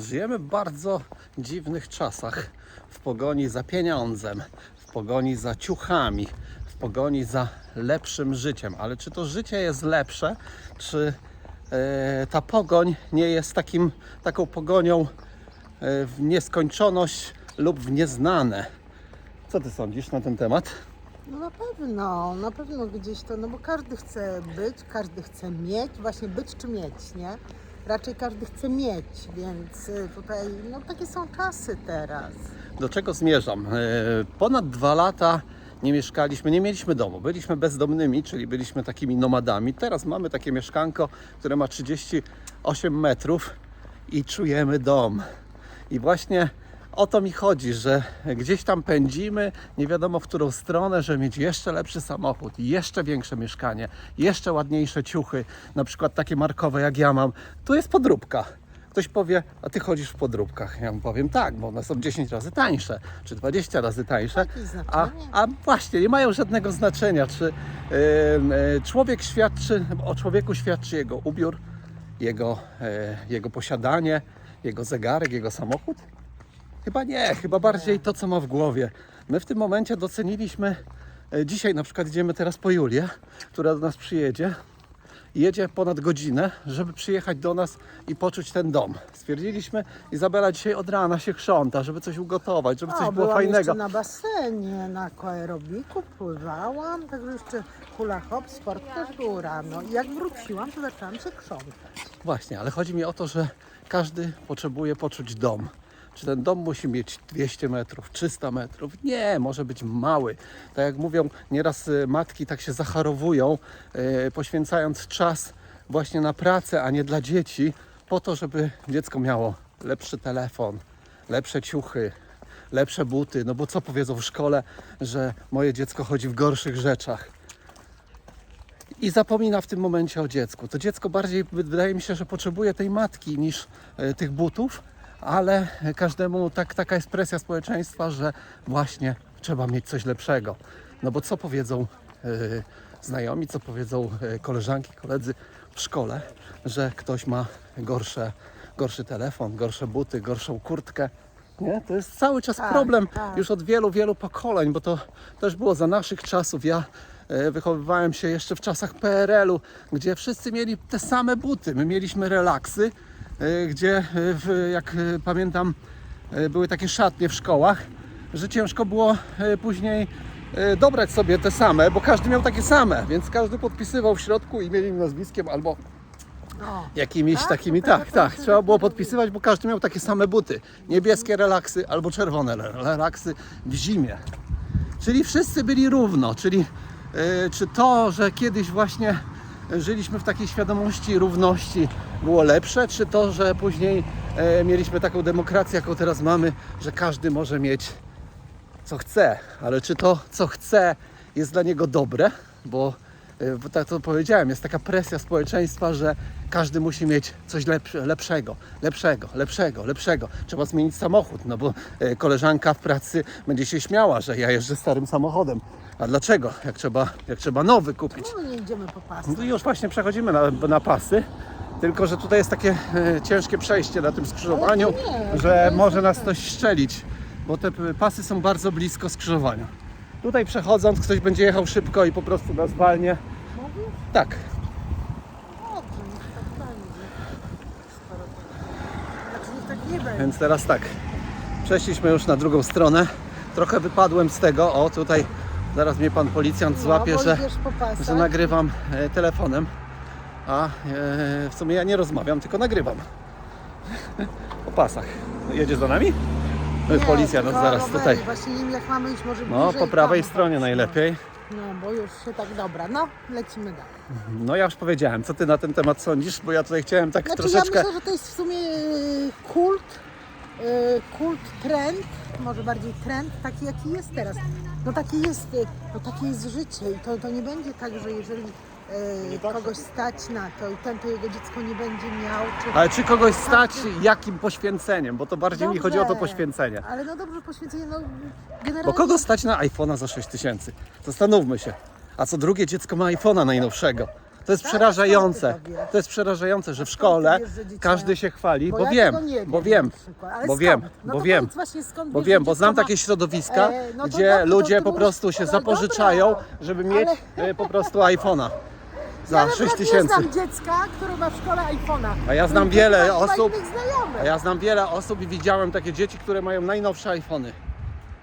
Żyjemy w bardzo dziwnych czasach. W pogoni za pieniądzem, w pogoni za ciuchami, w pogoni za lepszym życiem. Ale czy to życie jest lepsze, czy e, ta pogoń nie jest takim, taką pogonią e, w nieskończoność lub w nieznane? Co ty sądzisz na ten temat? No na pewno, na pewno gdzieś to, no bo każdy chce być, każdy chce mieć, właśnie być czy mieć, nie? Raczej każdy chce mieć, więc y, tutaj, no takie są czasy teraz. Do czego zmierzam? E, Ponad dwa lata nie mieszkaliśmy, nie mieliśmy domu. Byliśmy bezdomnymi, czyli byliśmy takimi nomadami. Teraz mamy takie mieszkanko, które ma 38 metrów i czujemy dom. I właśnie o to mi chodzi, że gdzieś tam pędzimy, nie wiadomo w którą stronę, żeby mieć jeszcze lepszy samochód, jeszcze większe mieszkanie, jeszcze ładniejsze ciuchy, na przykład takie markowe jak ja mam. Tu jest podróbka. Ktoś powie, a ty chodzisz w podróbkach. Ja mu powiem tak, bo one są 10 razy tańsze, czy 20 razy tańsze. A, a właśnie, nie mają żadnego znaczenia, czy e, człowiek świadczy, o człowieku świadczy jego ubiór, jego, e, jego posiadanie, jego zegarek, jego samochód? Chyba nie, chyba bardziej to, co ma w głowie. My w tym momencie doceniliśmy, e, dzisiaj na przykład idziemy teraz po Julię, która do nas przyjedzie. Jedzie ponad godzinę, żeby przyjechać do nas i poczuć ten dom. Stwierdziliśmy, Izabela dzisiaj od rana się krząta, żeby coś ugotować, żeby coś było byłam fajnego. jeszcze na basenie, na aerobiku, pływałam, także jeszcze hula hop, sport też był rano. I jak wróciłam, to zaczęłam się krzątać. Właśnie, ale chodzi mi o to, że każdy potrzebuje poczuć dom. Czy ten dom musi mieć 200 metrów, 300 metrów? Nie, może być mały. Tak jak mówią, nieraz y, matki tak się zacharowują, y, poświęcając czas właśnie na pracę, a nie dla dzieci, po to, żeby dziecko miało lepszy telefon, lepsze ciuchy, lepsze buty. No bo co powiedzą w szkole, że moje dziecko chodzi w gorszych rzeczach? i zapomina w tym momencie o dziecku. To dziecko bardziej wydaje mi się, że potrzebuje tej matki niż e, tych butów, ale każdemu tak, taka jest presja społeczeństwa, że właśnie trzeba mieć coś lepszego. No bo co powiedzą e, znajomi, co powiedzą e, koleżanki, koledzy w szkole, że ktoś ma gorsze, gorszy telefon, gorsze buty, gorszą kurtkę. Nie? To jest cały czas Tak, problem tak. już od wielu, wielu pokoleń, bo to też było za naszych czasów. Ja e, wychowywałem się jeszcze w czasach PRL-u, gdzie wszyscy mieli te same buty. My mieliśmy relaksy, gdzie, e, w, jak e, pamiętam, e, były takie szatnie w szkołach, że ciężko było e, później e, dobrać sobie te same, bo każdy miał takie same, więc każdy podpisywał w środku imieniem, nazwiskiem albo O, jakimiś Tak? takimi, tak, tak. Trzeba było podpisywać, bo każdy miał takie same buty. Niebieskie relaksy albo czerwone re- relaksy w zimie. Czyli wszyscy byli równo, czyli e, czy to, że kiedyś właśnie żyliśmy w takiej świadomości równości było lepsze, czy to, że później e, mieliśmy taką demokrację, jaką teraz mamy, że każdy może mieć co chce, ale czy to, co chce, jest dla niego dobre? Bo, e, tak to powiedziałem, jest taka presja społeczeństwa, że każdy musi mieć coś lepsze, lepszego, lepszego, lepszego, lepszego. Trzeba zmienić samochód, no bo e, koleżanka w pracy będzie się śmiała, że ja jeżdżę starym samochodem. A dlaczego? Jak trzeba, jak trzeba nowy kupić. no nie idziemy po pasach. No już właśnie przechodzimy na, na pasy. Tylko, że tutaj jest takie e, ciężkie przejście na tym skrzyżowaniu, nie, że jest może nas ktoś strzelić, bo te pasy są bardzo blisko skrzyżowania. Tutaj przechodząc, ktoś będzie jechał szybko i po prostu nas walnie. Mówisz? Tak, Dobrze, niech tak będzie. Znaczy niech tak nie będzie. więc teraz tak. Przeszliśmy już na drugą stronę. Trochę wypadłem z tego. O, tutaj zaraz mnie pan policjant złapie, no, że, że nagrywam e, telefonem. A e, w sumie ja nie rozmawiam, tylko nagrywam. O pasach. Jedzie za nami? Nie, Policja tylko zaraz rowery. tutaj. Właśnie nie wiem jak mamy iść, może No, po prawej tam stronie popatrz, najlepiej. No. no, bo już się tak dobra. No, lecimy dalej. No ja już powiedziałem, co ty na ten temat sądzisz, bo ja tutaj chciałem tak Znaczy troszeczkę... ja myślę, że to jest w sumie kult, kult, trend, może bardziej trend, taki jaki jest teraz. No taki jest, y, no takie jest życie i to, to nie będzie tak, że jeżeli y, kogoś stać na to i ten to jego dziecko nie będzie miał, czy... Ale czy kogoś stać jakim poświęceniem? Bo to bardziej mi Dobrze, chodzi o to poświęcenie. Ale no dobrze, poświęcenie, no generalnie... Bo kogo stać na iPhone'a za 6 tysięcy? Zastanówmy się. A co drugie dziecko ma iPhone'a najnowszego. To jest Tak? przerażające. Skąd ty to jest przerażające, że w szkole każdy się chwali, bo ja wiem, bo wiem. Ale bo wiem, no bo wiem. Bo wiem, bo znam takie środowiska, E, no gdzie ludzie po prostu się zapożyczają, żeby mieć e, po prostu iPhone'a Ja za na 6 przykład tysięcy. Znam dziecka, które ma w szkole iPhone'a. A ja znam wiele osób-. A ja znam wiele osób i widziałem takie dzieci, które mają najnowsze iPhony.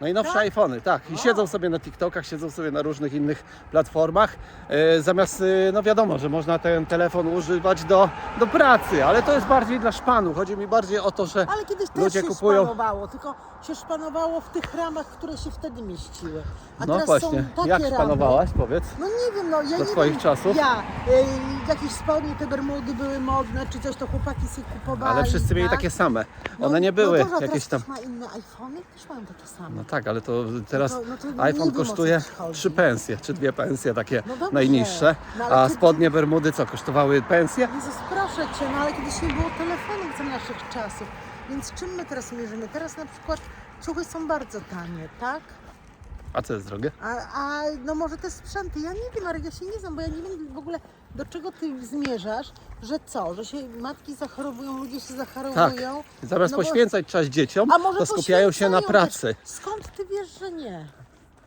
Najnowsze Tak? iPhony, tak. I siedzą sobie na TikTokach, siedzą sobie na różnych innych platformach. E, zamiast, e, no wiadomo, że można ten telefon używać do, do pracy, ale to jest bardziej dla szpanu. Chodzi mi bardziej o to, że Ale kiedyś też ludzie się kupują. szpanowało, tylko się szpanowało w tych ramach, które się wtedy mieściły. A No teraz właśnie, są takie jak ramy. szpanowałaś, powiedz? No nie wiem, no ja nie swoich wiem, czasów? Ja, y, jakieś spodnie, te bermudy były modne, czy coś, to chłopaki sobie kupowali. Ale wszyscy mieli tak? takie same. No, One nie były no dobrze, jakieś tam. teraz ktoś ma inne iPhony, też mają takie same. No tak, ale to teraz No to- no to nie iPhone wiem, o co kosztuje ci chodzi. trzy pensje, czy dwie pensje takie No dobrze, najniższe. no ale A spodnie Bermudy co, kosztowały pensję? Jezus, proszę Cię, no ale kiedyś nie było telefonów za naszych czasów. Więc czym my teraz mierzymy? Teraz na przykład ciuchy są bardzo tanie, tak? A co jest drogie? A, a no może te sprzęty, ja nie wiem, ale ja się nie znam, bo ja nie wiem w ogóle do czego ty zmierzasz, że co, że się matki zachorowują, ludzie się Tak. zachorowują. Zamiast No bo- poświęcać czas dzieciom, A może to skupiają się na poświęcają pracy. też. Skąd ty wiesz, że nie?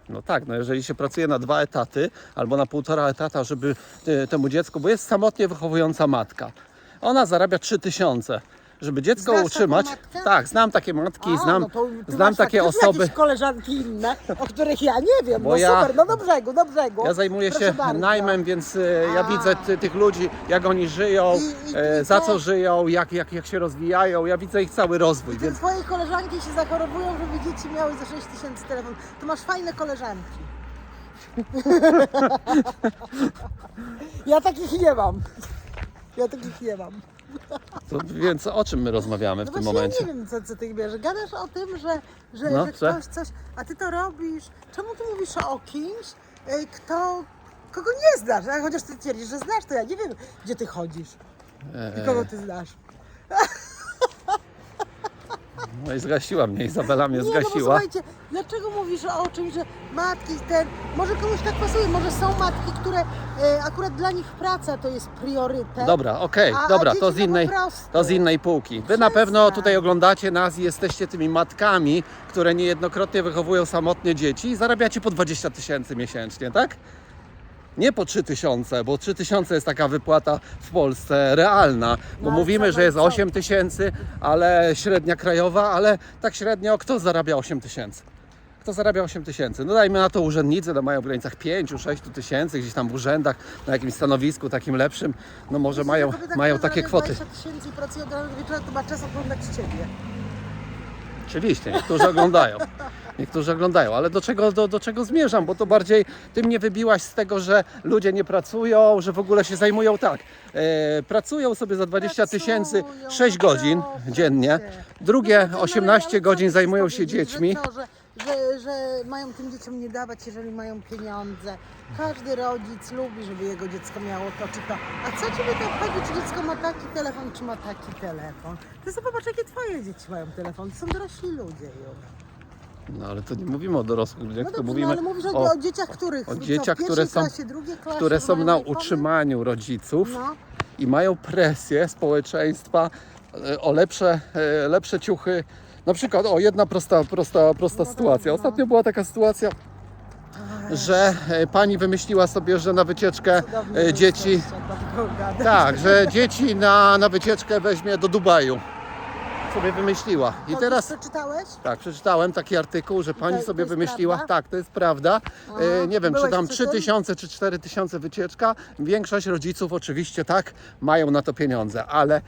No tak, no jeżeli się pracuje na dwa etaty albo na półtora etata, żeby y, temu dziecku, bo jest samotnie wychowująca matka. Ona zarabia 3000. Żeby dziecko Znasz taką utrzymać, matkę? tak, znam takie matki, A, znam, no to ty znam masz takie faktycznie osoby. jakieś koleżanki inne, o których ja nie wiem, Bo no ja- super, no do brzegu, do brzegu. Ja zajmuję Proszę się bardzo. najmem, więc y, ja A. widzę ty, tych ludzi, jak oni żyją, I- i- e, i za to- co żyją, jak, jak, jak się rozwijają. Ja widzę ich cały rozwój, Te więc twoje koleżanki się zachorowują, żeby dzieci miały za 6 tysięcy telefon. To masz fajne koleżanki. ja takich nie mam. Ja takich nie mam. To, więc o czym my rozmawiamy w No tym właśnie momencie? ja nie wiem, co, co ty bierzesz. Gadasz o tym, że, że, No, że że? ktoś coś, a ty to robisz. Czemu ty mówisz o kimś, e, kto, kogo nie znasz? A chociaż ty twierdzisz, że znasz, to ja nie wiem, gdzie ty chodzisz i kogo ty znasz. No i zgasiła mnie, Izabela mnie Nie, no bo zgasiła. słuchajcie, dlaczego mówisz o czymś, że matki ten, może komuś tak pasuje, może są matki, które e, akurat dla nich praca to jest priorytet. Dobra, okej, A- a dobra, dzieci to z to po innej, prostu. to z innej półki. Wy na Przestań. pewno tutaj oglądacie nas i jesteście tymi matkami, które niejednokrotnie wychowują samotnie dzieci i zarabiacie po 20 tysięcy miesięcznie, tak? Nie po 3 tysiące, bo 3 tysiące jest taka wypłata w Polsce realna, bo No mówimy, że jest co? 8 tysięcy, ale średnia krajowa, ale tak średnio kto zarabia 8 tysięcy? Kto zarabia 8 tysięcy? No dajmy na to urzędnicy, no mają w granicach 5-6 tysięcy, gdzieś tam w urzędach, na jakimś stanowisku takim lepszym, no może Jeśli mają, kobieta, mają takie kwoty. 20 tysięcy i pracuje do wieczora, to ma czas oglądać Ciebie. Oczywiście, niektórzy oglądają. Niektórzy oglądają, ale do czego, do, do czego zmierzam? Bo to bardziej ty mnie wybiłaś z tego, że ludzie nie pracują, że w ogóle się zajmują tak. E, pracują sobie za 20 tysięcy Pracują, 6 no godzin dziennie, drugie No to co, no, 18 ale co godzin zajmują się dziećmi. Że, że, mają tym dzieciom nie dawać, jeżeli mają pieniądze. Każdy rodzic lubi, żeby jego dziecko miało to czy to. A co ciebie to obchodzi, czy dziecko ma taki telefon, czy ma taki telefon? Ty popatrz, jakie twoje dzieci mają telefon. To są dorośli ludzie już. No ale to nie mówimy o dorosłych ludziach, No tylko dobrze, no mówimy ale mówisz o, o, o dzieciach, których o dzieciach, które są- klasie, klasie, które są mają na utrzymaniu rodziców. No. i mają presję społeczeństwa e, o lepsze, e, lepsze ciuchy. Na przykład, o jedna prosta, prosta, prosta No sytuacja. no. Ostatnio była taka sytuacja, że e, pani wymyśliła sobie, że na wycieczkę Cudownie dzieci. Tak, że dzieci na, na wycieczkę weźmie do Dubaju. Sobie wymyśliła. I To teraz. przeczytałeś? Tak, przeczytałem taki artykuł, że pani to sobie jest wymyśliła. prawda? Tak, to jest prawda. E, nie wiem, czy byłeś tam przy tym? 3000 czy 4000 wycieczka. Większość rodziców oczywiście tak, mają na to pieniądze, ale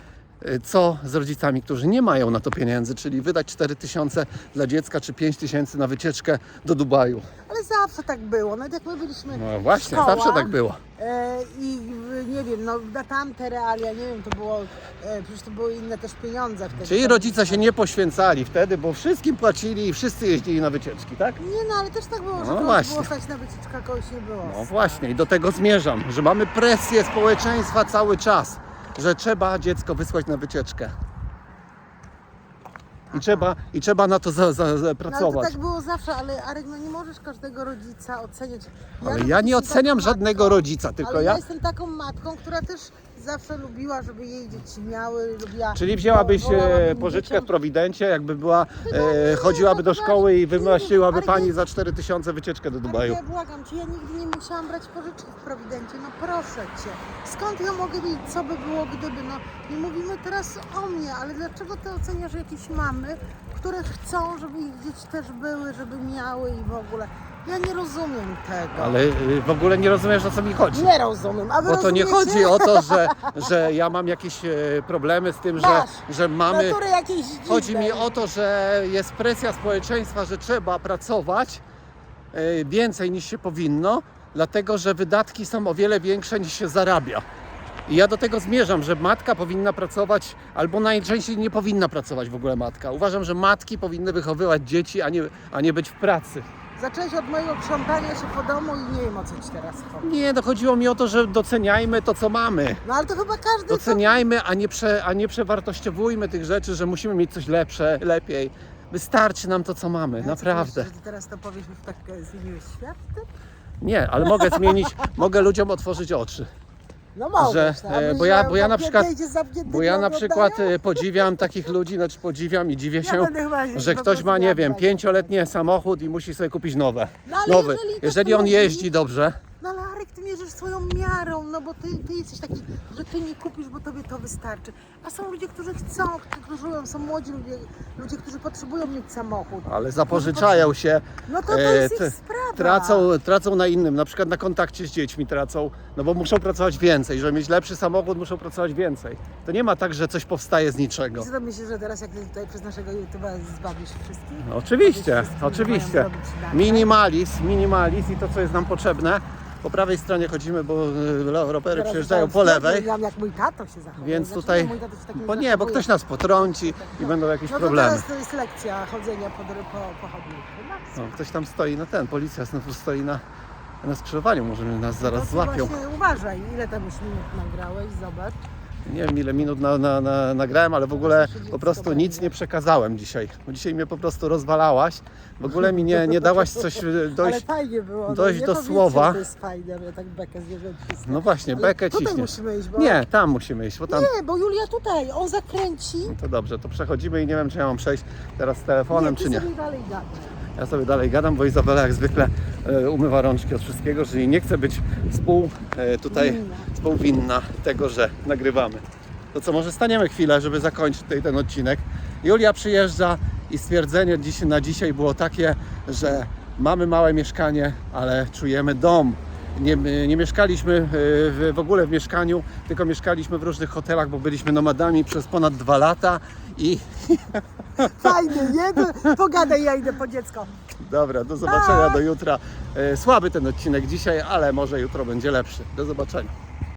co z rodzicami, którzy nie mają na to pieniędzy, czyli wydać 4000 dla dziecka czy 5000 na wycieczkę do Dubaju. Ale zawsze tak było. Nawet jak my byliśmy No właśnie, szkoła, zawsze tak było. E, I nie wiem, no na tamte realia, nie wiem, to było, e, przecież to były inne też pieniądze wtedy. Czyli rodzice się nie poświęcali wtedy, bo wszystkim płacili i wszyscy jeździli na wycieczki, tak? Nie no, ale też tak było, że No właśnie. było stać na wycieczkę, kogoś nie było. No właśnie, i do tego zmierzam, że mamy presję społeczeństwa cały czas, że trzeba dziecko wysłać na wycieczkę. I trzeba, i trzeba na to za, za, za No, ale to pracować. tak było zawsze, ale Arek, no nie możesz każdego rodzica oceniać. Ale ja nie jestem oceniam taką żadnego matką, rodzica, tylko ale ja- ja jestem taką matką, która też zawsze lubiła, żeby jej dzieci miały, lubiła... Czyli wzięłabyś wolałabym e, pożyczkę dzieciom- w Prowidencie, jakby była, No e, nie, chodziłaby no do to szkoły i ale pani za 4000 wycieczkę do Ale Dubaju. ja błagam Cię, ja nigdy nie musiałam brać pożyczki w Prowidencie, no proszę Cię. Skąd ja mogę wiedzieć, co by było gdyby, no nie mówimy teraz o mnie, ale dlaczego Ty oceniasz jakieś mamy, które chcą, żeby ich dzieci też były, żeby miały i w ogóle. Ja nie rozumiem tego. Ale e, w ogóle nie rozumiesz o co mi chodzi. Nie rozumiem, a wy Bo to nie rozumiecie? chodzi o to, że, że ja mam jakieś e, problemy z tym, że, Masz. że mamy. Natury. Chodzi mi o to, że jest presja społeczeństwa, że trzeba pracować e, więcej niż się powinno, dlatego że wydatki są o wiele większe niż się zarabia. I ja do tego zmierzam, że matka powinna pracować, albo najczęściej nie powinna pracować w ogóle matka. Uważam, że matki powinny wychowywać dzieci, a nie, a nie być w pracy. Zacząłeś od mojego krzątania się po domu i nie wiem o co Ci teraz chodzi. Nie, no chodziło mi o to, że doceniajmy to, co mamy. No ale to chyba każdy... Doceniajmy, a nie, prze, a nie przewartościowujmy tych rzeczy, że musimy mieć coś lepsze, lepiej. Wystarczy nam to, co mamy, naprawdę. Że Ty teraz to powiesz i tak e, zmieniłeś świat? Ty? Nie, ale mogę zmienić, mogę ludziom otworzyć oczy. No możesz, Że, no, e, bo ja- bo ja na przykład- Bo ja na przykład e, podziwiam takich ludzi, znaczy podziwiam i dziwię się, będę chyba się że po ktoś prostu ma, nie wiem, brać. pięcioletni samochód i musi sobie kupić nowe. No ale Nowy. jeżeli to Jeżeli on jeździ dobrze, No ale Arek, ty mierzysz swoją miarą, no bo ty, ty jesteś taki, że ty nie kupisz, bo tobie to wystarczy. A są ludzie, którzy chcą, którzy żyją, są młodzi ludzie, ludzie, którzy potrzebują mieć samochód. ale zapożyczają się, No to to e, jest ich sprawa. tracą, tracą na innym, na przykład na kontakcie z dziećmi tracą, no bo muszą pracować więcej, żeby mieć lepszy samochód, muszą pracować więcej. To nie ma tak, że coś powstaje z niczego. I co to myślisz, że teraz jak ty tutaj przez naszego YouTube'a zbawisz wszystkich? No, oczywiście, oczywiście. Minimalizm, minimalizm i to, co jest nam potrzebne. Po prawej stronie chodzimy, bo e, rowery zostałem po lewej, jak- Jak mój tato się zachowuje. więc Znaczy, tutaj, bo nie, bo ktoś nas potrąci i będą jakieś No to problemy. teraz to jest lekcja chodzenia po, po, po chodniku. No, No, ktoś tam stoi na ten, policja znowu stoi na, na skrzyżowaniu, może nas zaraz ty złapią. Właśnie uważaj, ile tam już minut nagrałeś, zobacz. Nie wiem ile minut na, na, na, nagrałem, ale w ogóle po prostu nic nie przekazałem dzisiaj. Bo dzisiaj mnie po prostu rozwalałaś. W ogóle mi nie, nie dałaś coś e, dojść. było. dojść no, nie do słowa. To jest fajne, ale tak bekę. No właśnie, Ale bekę ciśniesz. iść, bo... Nie, tam musimy iść, bo tam... Nie, bo Julia tutaj, on zakręci. No to dobrze, to przechodzimy i nie wiem, czy ja mam przejść teraz z telefonem, nie, czy nie. Ja sobie dalej gadam, bo Izabela jak zwykle e, umywa rączki od wszystkiego, czyli nie chce być współ, e, tutaj Winna. współwinna tego, że nagrywamy. To co, może staniemy chwilę, żeby zakończyć tutaj ten odcinek. Julia przyjeżdża i stwierdzenie dziś, na dzisiaj było takie, że mamy małe mieszkanie, ale czujemy dom. Nie, nie mieszkaliśmy e, w, w ogóle w mieszkaniu, tylko mieszkaliśmy w różnych hotelach, bo byliśmy nomadami przez ponad dwa lata i Fajnie, nie? Pogadaj, ja idę po dziecko. Dobra, do zobaczenia do jutra. E, Słaby ten odcinek dzisiaj, ale może jutro będzie lepszy. Do zobaczenia.